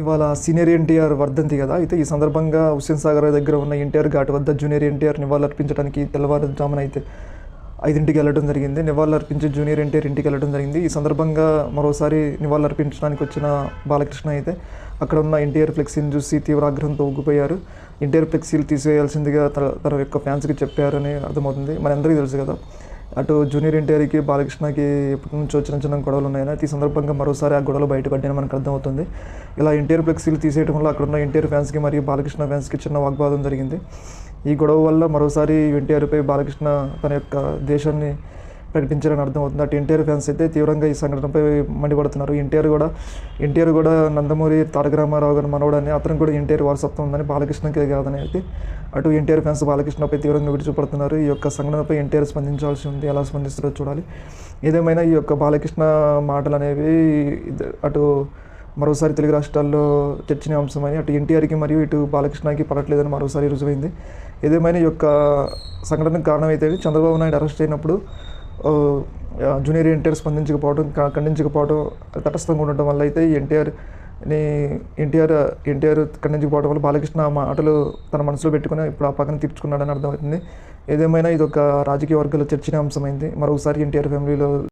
ఇవాళ సీనియర్ ఎన్టీఆర్ వర్ధంతి కదా. అయితే ఈ సందర్భంగా హుస్సేన్ సాగర్ దగ్గర ఉన్న ఎన్టీఆర్ ఘాట్ వద్ద జూనియర్ ఎన్టీఆర్ నివాళులర్పించడానికి తెల్లవారుజామున అయితే ఐదింటికి వెళ్ళడం జరిగింది. నివాళులర్పించి జూనియర్ ఎన్టీఆర్ ఇంటికి వెళ్ళడం జరిగింది. ఈ సందర్భంగా మరోసారి నివాళులర్పించడానికి వచ్చిన బాలకృష్ణ అయితే అక్కడ ఉన్న ఎన్టీఆర్ ఫ్లెక్సీని చూసి తీవ్ర ఆగ్రహంతో ఊగిపోయారు. ఎన్టీఆర్ ఫ్లెక్సీలు తీసివేయాల్సిందిగా తన తన యొక్క ఫ్యాన్స్కి చెప్పారని అర్థమవుతుంది. మనందరికీ తెలుసు కదా అటు జూనియర్ ఎన్టీఆర్కి బాలకృష్ణకి ఎప్పటి నుంచో చిన్న చిన్న గొడవలు ఉన్నాయని ఈ సందర్భంగా మరోసారి ఆ గొడవలు బయటపడ్డాయని మనకు అర్థమవుతుంది. ఇలా ఎన్టీఆర్ ఫ్లెక్సీలు తీసేయడం వల్ల అక్కడ ఉన్న ఎన్టీఆర్ ఫ్యాన్స్కి మరియు బాలకృష్ణ ఫ్యాన్స్కి చిన్న వాగ్వాదం జరిగింది. ఈ గొడవ వల్ల మరోసారి ఎన్టీఆర్పై బాలకృష్ణ తన యొక్క దేశాన్ని ప్రకటించారని అర్థమవుతుంది. అటు ఎన్టీఆర్ ఫ్యాన్స్ అయితే తీవ్రంగా ఈ సంఘటనపై మండిపడుతున్నారు. ఎన్టీఆర్ కూడా ఎన్టీఆర్ కూడా నందమూరి తారక రామారావు గారి మనవడని అతను కూడా ఎన్టీఆర్ వారసత్వం ఉందని బాలకృష్ణకి కాదని అయితే అటు ఎన్టీఆర్ ఫ్యాన్స్ బాలకృష్ణపై తీవ్రంగా విడిచిపడుతున్నారు. ఈ యొక్క సంఘటనపై ఎన్టీఆర్ స్పందించాల్సి ఉంది. ఎలా స్పందిస్తారో చూడాలి. ఏదేమైనా ఈ యొక్క బాలకృష్ణ మాటలు అనేవి అటు మరోసారి తెలుగు రాష్ట్రాల్లో చర్చనీయాంశమని అటు ఎన్టీఆర్కి మరియు ఇటు బాలకృష్ణకి పడట్లేదని మరోసారి రుజువైంది. ఏదేమైనా ఈ యొక్క సంఘటనకు కారణమైతే చంద్రబాబు నాయుడు అరెస్ట్ అయినప్పుడు జూనియర్ ఎన్టీఆర్ స్పందించకపోవడం ఖండించకపోవడం తటస్థంగా ఉండటం వల్ల అయితే ఎన్టీఆర్ని ఎన్టీఆర్ ఎన్టీఆర్ ఖండించకపోవడం వల్ల బాలకృష్ణ మాటలు తన మనసులో పెట్టుకుని ఇప్పుడు ఆ పక్కన తీర్చుకున్నాడని అర్థమవుతుంది. ఏదేమైనా ఇది ఒక రాజకీయ వర్గాల చర్చనీయాంశమైంది. మరొకసారి ఎన్టీఆర్ ఫ్యామిలీలో